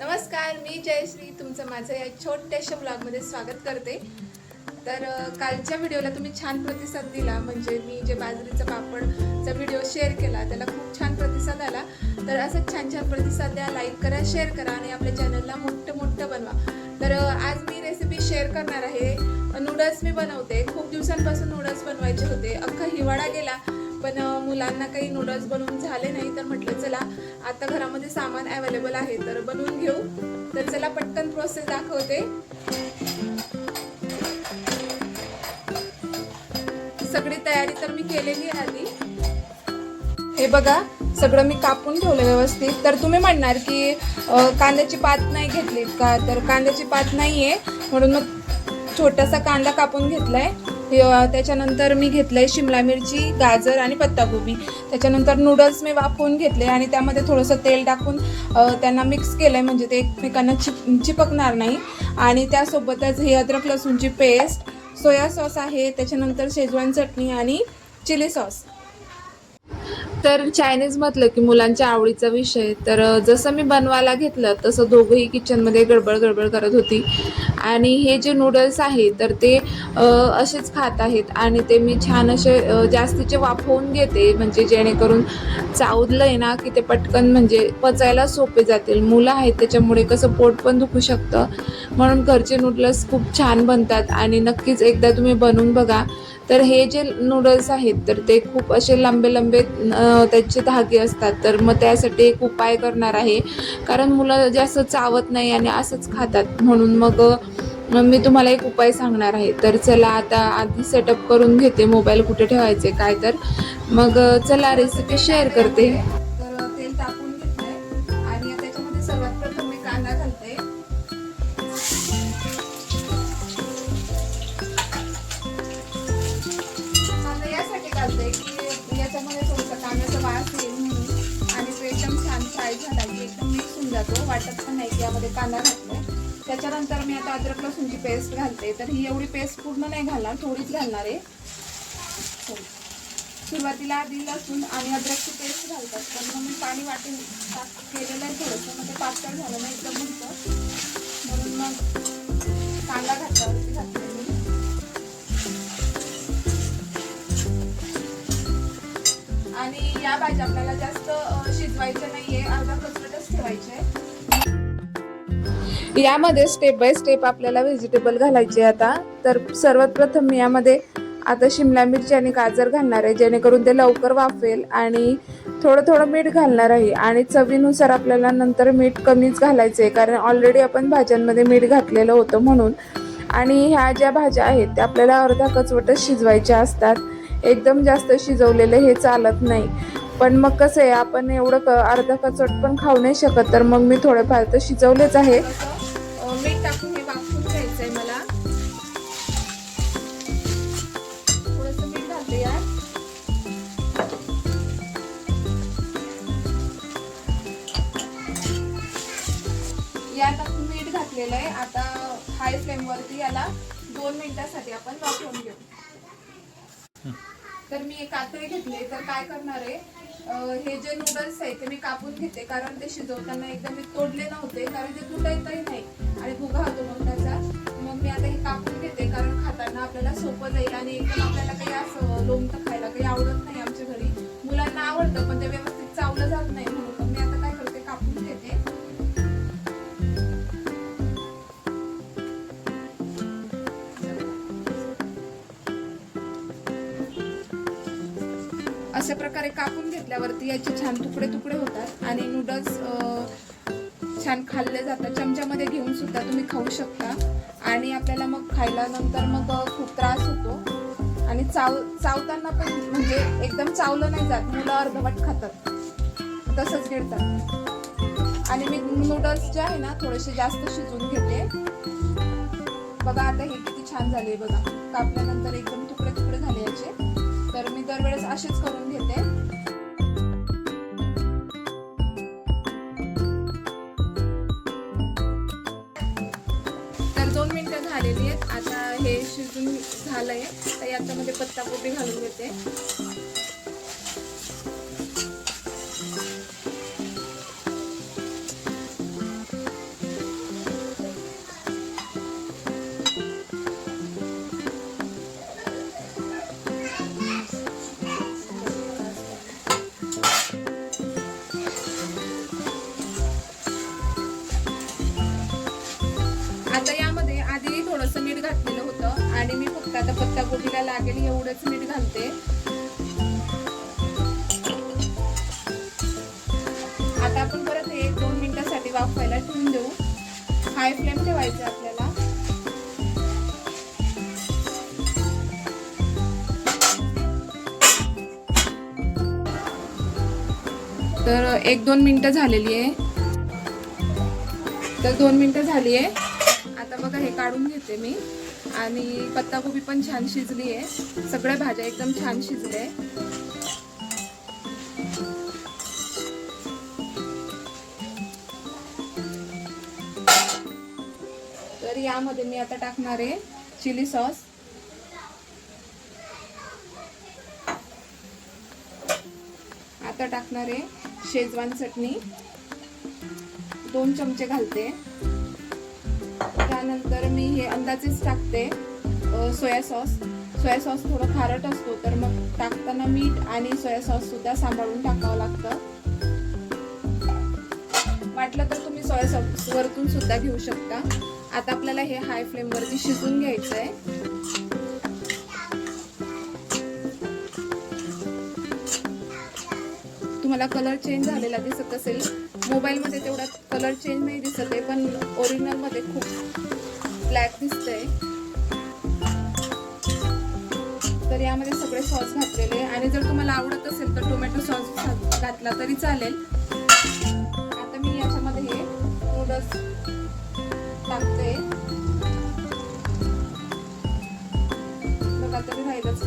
नमस्कार मी जयश्री. तुमचं माझं या छोट्याशा ब्लॉगमध्ये स्वागत करते. तर कालच्या व्हिडिओला तुम्ही छान प्रतिसाद दिला. म्हणजे मी जे बाजरीचा पापडचा व्हिडिओ शेअर केला त्याला खूप छान प्रतिसाद आला. तर असं छान छान प्रतिसाद द्या लाईक करा शेअर करा आणि आपल्या चॅनलला मोठं मोठं बनवा. तर आज मी रेसिपी शेअर करणार आहे. नूडल्स मी बनवते. खूप दिवसांपासून नूडल्स बनवायचे होते. अख्खा हिवाळा गेला. पण मुलांना काही नूडल्स बनवून झाले नाही तर म्हटलं चला आता घरामध्ये सामान अवेलेबल आहे तर बनवून घेऊ. तर चला पटकन प्रोसेस दाखवते. सगळी तयारी तर मी केलेली आहे आधी. हे बघा सगळं मी कापून ठेवलं व्यवस्थित. तर तुम्ही म्हणणार की कांद्याची पात नाही घेतलीत का? तर कांद्याची पात नाही आहे म्हणून मग छोटासा कांदा कापून घेतलाय. त्याच्यानंतर मी घेतलंय शिमला मिरची गाजर आणि पत्ताकोबी. त्याच्यानंतर नूडल्स मी वाफवून घेतले आणि त्यामध्ये थोडंसं तेल टाकून त्यांना मिक्स केलंय. म्हणजे ते एकमेकांना चिप चिपकणार नाही. आणि त्यासोबतच ही अद्रक लसूणची पेस्ट सोया सॉस आहे. त्याच्यानंतर शेजवान चटणी आणि चिली सॉस तर चायनीज म्हटलं की मुलांच्या आवडीचा विषय. तर जसं मी बनवायला घेतलं तसं दोघंही किचनमध्ये गडबड गडबड करत होती. आणि हे जे नूडल्स आहे तर ते असेच खात आहेत आणि ते मी छान असे जास्तीचे वाफवून घेते. म्हणजे जेणेकरून चावलंय ना की ते पटकन म्हणजे पचायला सोपे जातील. मुलं आहेत त्याच्यामुळे कसं पोट पण दुखू शकतं. म्हणून घरचे नूडल्स खूप छान बनतात आणि नक्कीच एकदा तुम्ही बनवून बघा. तर हे जे नूडल्स आहेत तर ते खूप असे लांबे लांबे त्याचे धागे असतात. तर मग त्यासाठी एक उपाय करणार आहे. कारण मुलं जास्त चावत नाही आणि असंच खातात. म्हणून मग मग मी तुम्हाला एक उपाय सांगणार आहे. तर चला आता आधी सेटअप करून घेते. मोबाईल कुठे ठेवायचे काय तर. मग चला रेसिपी शेअर करते. तर तेल टाकून घेतलंय. आणि त्याच्यामध्ये सर्वात प्रथम मी कांदा घालते. कांदा यासाठी घालते की याच्यामध्ये थोडंसं कांद्याचा वास येईल म्हणून. आणि तो एकदम छान फ्राय झाला की एकदम मिक्स होऊन जातो. वाटत पण नाही की यामध्ये कांदा घातलाय. त्याच्यानंतर मी आता अद्रक लसूणची पेस्ट घालते. तर ही एवढी पेस्ट पूर्ण नाही घालणार थोडीच घालणार आहे. सुरुवातीला आधी लसूण आणि अद्रकची पेस्ट घालतात. पण मग मी पाणी वाटून टाक केलेलं आहे थोडंसं. मग ते पातळ झालं नाही एकदम म्हणतं म्हणून मग कांदा घातल्यावरती घातले आणि या भाज्या आपल्याला जास्त अ, नाही आहे अर्धा कचरटच ठेवायचे. यामध्ये स्टेप बाय स्टेप आपल्याला व्हेजिटेबल घालायचे आता. तर सर्वात प्रथम मी यामध्ये आता शिमला मिरची आणि गाजर घालणार आहे जेणेकरून ते लवकर वाफेल आणि थोडं थोडं मीठ घालणार आहे. आणि चवीनुसार आपल्याला नंतर मीठ कमीच घालायचं आहे कारण ऑलरेडी आपण भाज्यांमध्ये मीठ घातलेलं होतं म्हणून. आणि ह्या ज्या भाज्या आहेत त्या आपल्याला अर्धा कचवटच शिजवायच्या असतात. एकदम जास्त शिजवलेलं हे चालत नाही. पण मग कसं आहे आपण एवढं क अर्धा कचवट पण खाऊ नाही शकत तर मग मी थोडेफार तर शिजवलेच आहे. मीठ टाकून हे वाफून घ्यायचं आहे मला. थोडंसं मीठ घालते यार यात आपण मीठ घातलेलं आहे. आता हाय फ्लेमवरती याला दोन मिनिटासाठी आपण वाफवून घेऊ. तर मी एक कातळी घेतली तर काय करणार आहे? हे जे नूडल्स आहे ते मी कापून घेते. कारण ते शिजवताना एकदम मी तोडले नव्हते. कारण ते तुटायचंही नाही. आणि भुगा होतो मग त्याचा. मग मी आता हे कापून घेते कारण खाताना आपल्याला सोपं जाईल आणि एकदम आपल्याला काही असं लोमतं खायला काही आवडत नाही आमच्या घरी. मुलांना आवडतं पण ते व्यवस्थित चावलं जात नाही म्हणून. मग मी आता काय करते कापून घेते. अशा प्रकारे कापून घेतल्यावरती याचे छान तुकडे तुकडे होतात. आणि नूडल्स छान खाल्लं जातं चमच्यामध्ये घेऊन सुद्धा तुम्ही खाऊ शकता. आणि आपल्याला मग खायला नंतर मग खूप त्रास होतो. आणि चाव चावताना पण म्हणजे एकदम चावलं नाही जात. मुलं अर्धवट खातात. तसंच गिळतात आणि मी नूडल्स जे आहे ना थोडेसे जास्त शिजवून घेते. बघा आता हे किती छान झाले बघा. कापल्यानंतर एकदम तुकडे तुकडे झाले याचे. तर मी दरवेळेस असेच करून घेते. शिजून झालं आहे तर याच्यामध्ये पत्ताकोबी घालून घेते पत्ताकोबीला लागेल एवढंच मीठ घालते. आता आपण परत हे दोन मिनिटासाठी वाफवायला ठेवून देऊ. हाय फ्लेम ठेवायचं आपल्याला. तर एक दोन मिनटं झालेली आहे. तर दोन मिनटं झाली आहे. आता बघा हे काढून घेते मी. आणि पत्ताकोबी पण छान शिजली आहे. सगळ्या भाज्या एकदम छान शिजल्या तर यामध्ये मी आता टाकणार आहे चिली सॉस. आता टाकणार आहे शेजवान चटणी. दोन चमचे घालते. त्यानंतर मी हे अंदाजेच टाकते सोया सॉस. सोया सॉस थोडं खारट असतो तर मग टाकताना मीठ आणि सोया सॉस सुद्धा सांभाळून टाकावं लागतं. वाटलं तर तुम्ही सोया सॉस वरतून सुद्धा घेऊ शकता. आता आपल्याला हे हाय फ्लेमवरती शिजून घ्यायचं आहे तुम्हाला कलर चेंज झालेला दिसत असेल. मोबाईलमध्ये तेवढा कलर चेंज नाही दिसत आहे पण ओरिजिनलमध्ये खूप ब्लॅक दिसतंय. तर यामध्ये सगळे सॉस घातलेले. आणि जर तुम्हाला आवडत असेल तर टोमॅटो सॉस घातला तरी चालेल. आता मी याच्यामध्ये हे नूडल्स टाकते. बघा तरी राहिलंच.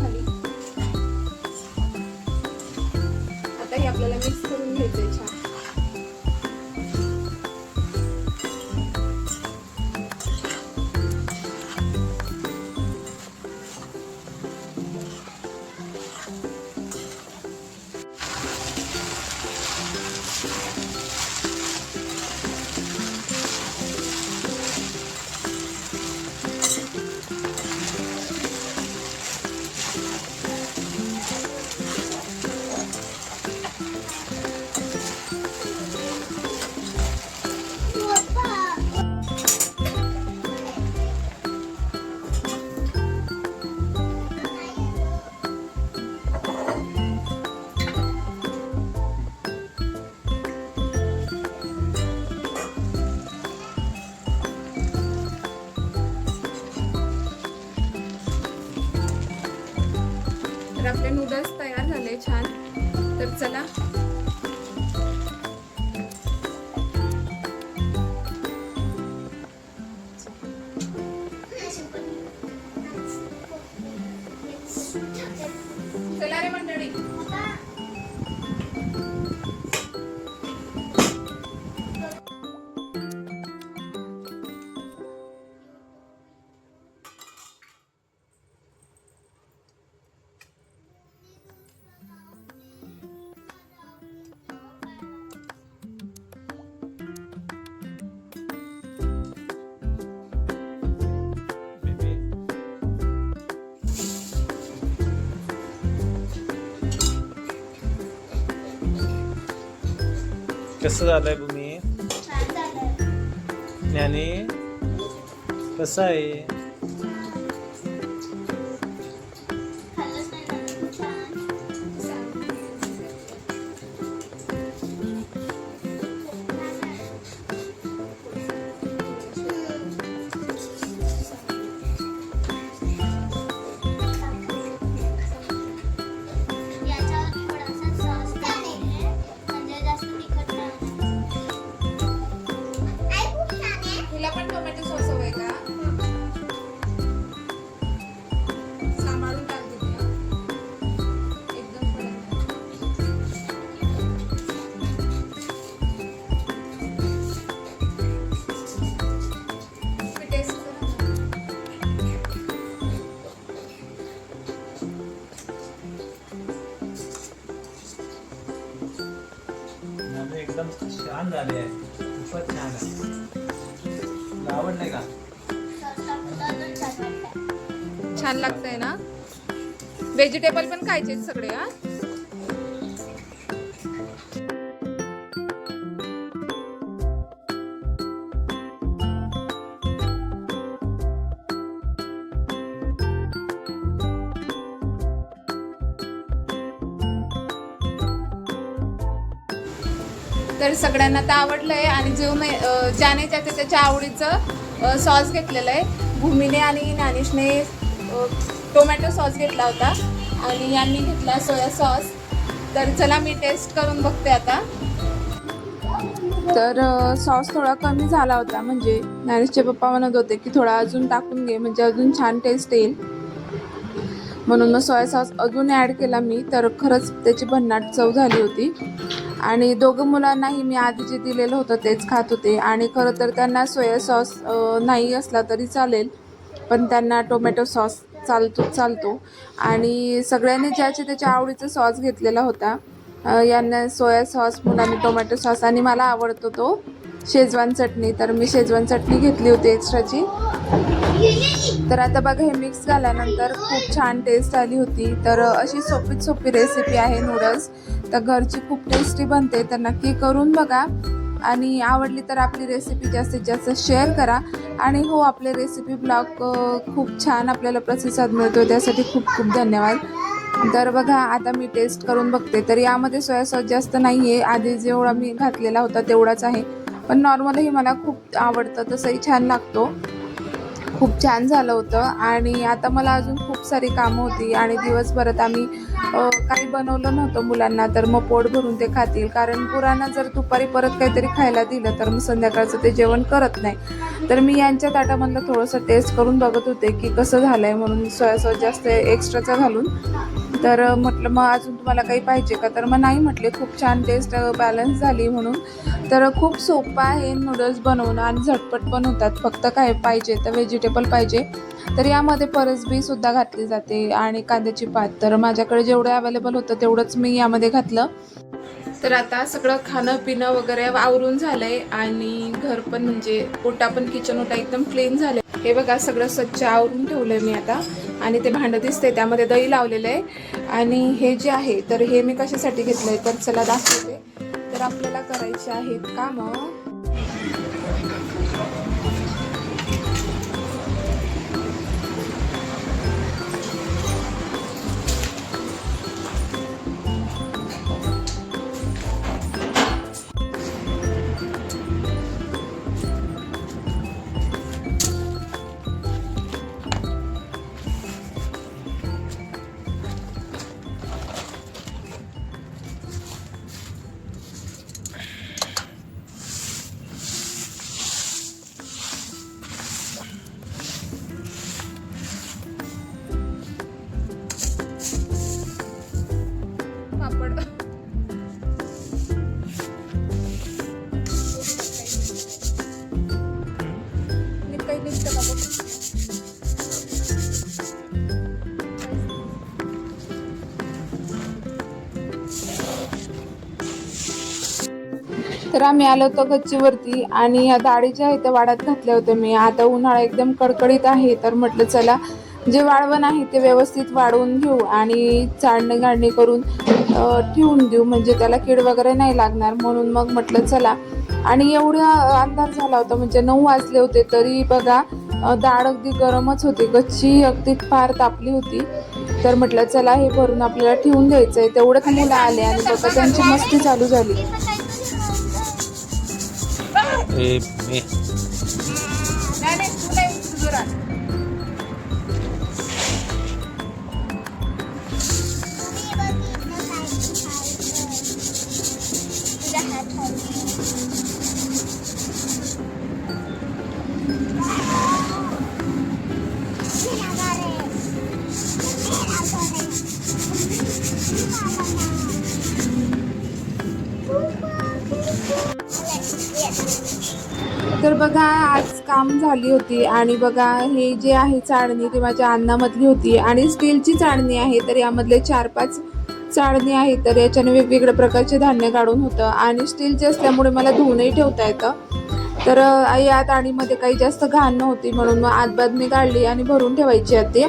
कसं झालंय भूमी? ज्ञानी? कसं आहे? छान झाले आहे खूपच छान आहे. तुला आवडलंय का? छान लागतंय ना? व्हेजिटेबल पण खायचे सगळे हा? तर सगळ्यांना तर आवडलं आहे आणि जो नाही ज्याने त्याच्या त्याच्या आवडीचं सॉस घेतलेलं आहे भूमीने आणि ज्ञानेशने टोमॅटो सॉस घेतला होता आणि यांनी घेतला सोया सॉस तर चला मी टेस्ट करून बघते आता. तर सॉस थोडा कमी झाला होता म्हणजे ज्ञानेशचे पप्पा म्हणत होते की थोडा अजून टाकून घे म्हणजे अजून छान टेस्ट येईल. म्हणून मग सोया सॉस अजून ॲड केला मी तर खरंच त्याची भन्नाट चव झाली होती. आणि दोघं मुलांनाही मी आधी जे दिलेलं होतं तेच खात होते. आणि खरं तर त्यांना सोया सॉस नाही असला तरी चालेल पण त्यांना टोमॅटो सॉस चालतो चालतो. आणि सगळ्यांनी ज्याचे त्याच्या आवडीचा सॉस घेतलेला होता यांना सोया सॉस मुलांनी टोमॅटो सॉस आणि मला आवडतो तो. शेजवान चटणी तर मी शेजवान चटणी घेतली होती एक्स्ट्राची तर आता बघा हे मिक्स झाल्यानंतर खूप छान टेस्ट आली होती. तर अशी सोपीच सोपी रेसिपी आहे नूडल्स तर घरची खूप टेस्टी बनते तर नक्की करून बघा. आणि आवडली तर आपली रेसिपी जास्तीत जास्त शेअर करा. आणि हो आपले रेसिपी ब्लॉग खूप छान आपल्याला प्रतिसाद मिळतो त्यासाठी खूप खूप धन्यवाद. तर बघा आता मी टेस्ट करून बघते. तर यामध्ये सोया सॉस जास्त नाही आहे आधी जेवढा मी घातलेला होता तेवढाच आहे. पण नॉर्मलही मला खूप आवडतं तसंही छान लागतो. खूप छान झालं होतं आणि आता मला अजून खूप सारी कामं होती आणि दिवसभरात आम्ही काही बनवलं नव्हतं मुलांना तर मग पोट भरून ते खातील. कारण पुराणा जर दुपारी परत काहीतरी खायला दिलं तर मग संध्याकाळचं ते जेवण करत नाही. तर मी यांच्या ताटामधलं थोडंसं टेस्ट करून बघत होते की कसं झालं आहे म्हणून सोया सॉस जास्त एक्स्ट्राचा घालून. तर म्हटलं मग अजून तुम्हाला काही पाहिजे का? तर मग नाही म्हटले. खूप छान टेस्ट बॅलन्स झाली म्हणून. तर खूप सोपं आहे नूडल्स बनवणं आणि झटपट पण होतात. फक्त काय पाहिजे तर व्हेजिटेबल पाहिजे. तर यामध्ये परसबीसुद्धा घातली जाते आणि कांद्याची पात. तर माझ्याकडे जेवढं अवेलेबल होतं तेवढंच मी यामध्ये घातलं. तर आता सगळं खाणं पिणं वगैरे आवरून झालं आहे आणि घर पण म्हणजे ओटा पण किचन ओटा एकदम क्लीन झालं हे बघा सगळं स्वच्छ आवरून ठेवलंय मी आता. आणि ते भांडं दिसते त्यामध्ये दही लावलेलं आहे. आणि हे जे आहे तर हे मी कशासाठी घेतलं आहे तर चला दाखवते. तर आपल्याला करायचे आहेत कामं. निघतं का बघ तर आम्ही आलो होतो गच्चीवरती आणि या डाळी ज्या आहेत त्या वाड्यात घातल्या होत्या मी. आता उन्हाळा एकदम कडकडीत आहे तर म्हटलं चला जे वाळवण आहे ते व्यवस्थित वाळवून घेऊ आणि चाळणी गाळणी करून ठेवून देऊ. म्हणजे त्याला कीड वगैरे नाही लागणार. म्हणून मग म्हटलं चला आणि एवढा अंधार झाला होता म्हणजे नऊ वाजले होते तरी बघा अ, डाळ अगदी गरमच होती. गच्ची अगदी फार तापली होती. तर म्हटलं चला हे भरून आपल्याला ठेवून द्यायचंय तेवढंच मुलं आले आणि बघा त्यांची मस्ती चालू झाली. बघा आज काम झाली होती आणि बघा हे जे आहे चाळणी ती माझ्या अन्नामधली होती आणि स्टीलची चाळणी आहे तर यामधले चार पाच चाळणी आहे तर याच्याने वेगवेगळ्या प्रकारचे धान्य काढून होतं आणि स्टीलचे असल्यामुळे मला धुवूनही ठेवता येतं. तर या ताणीमध्ये काही जास्त घाण नव्हती म्हणून मग आतबाद मी काढली आणि भरून ठेवायची आधी.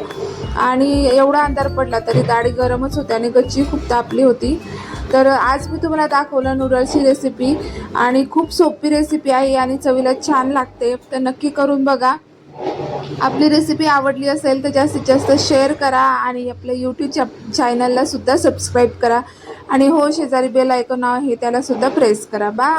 आणि एवढा अंधार पडला तरी दाढी गरमच होती आणि गच्ची खूप तापली होती. तर आज मी तुम्हाला दाखवलं नूडल्सची रेसिपी आणि खूप सोपी रेसिपी आहे आणि चवीला छान लागते. तर नक्की करून बघा. आपली रेसिपी आवडली असेल तर जास्तीत जास्त शेअर करा आणि आपल्या यूट्यूब चॅनलला सुद्धा सबस्क्राईब करा. आणि हो शेजारी बेल ऐकून आहे त्याला सुद्धा प्रेस करा. बाय